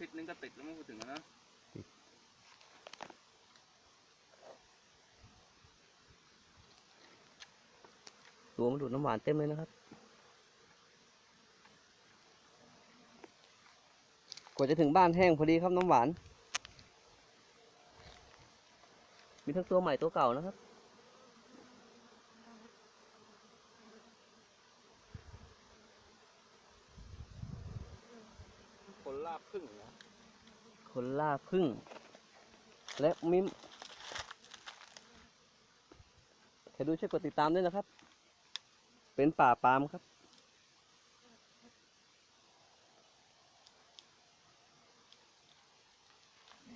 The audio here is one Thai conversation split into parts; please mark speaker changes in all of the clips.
Speaker 1: ทิศนึงก็ติดแล้วไม่พูดถึงแล้วนะ
Speaker 2: ตัวมันดูดน้ำหวานเต็มเลยนะครับ กว่าจะถึงบ้านแห้งพอดีครับน้ำหวาน มีทั้งตัวใหม่ตัวเก่านะครับ
Speaker 1: ลากพึ่งนะ
Speaker 2: คนล่าพึ่ง และมิมใครดูช่วยกดติดตามด้วยนะครับ เป็นป่าปาล์มครับ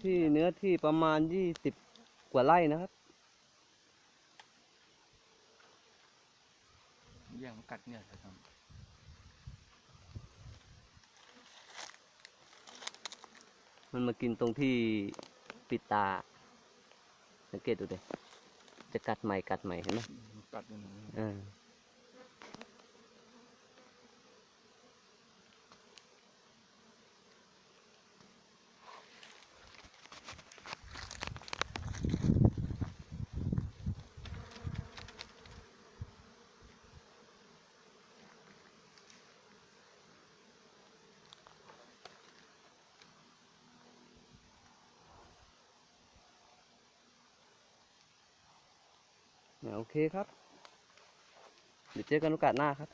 Speaker 2: ที่เนื้อที่ประมาณยี่สิบกว่าไร่นะครับ
Speaker 1: แย่งกัดเนี่ยจะท
Speaker 2: มันมากินตรงที่ปิดตา สังเกตดูดิจะกัดใหม่กัดใหม่เห็นไหมำ
Speaker 1: กัดเนี่ยนะ
Speaker 2: เนี่ยโอเคครับ เดี๋ยวเจอกันโอกาสหน้าครับ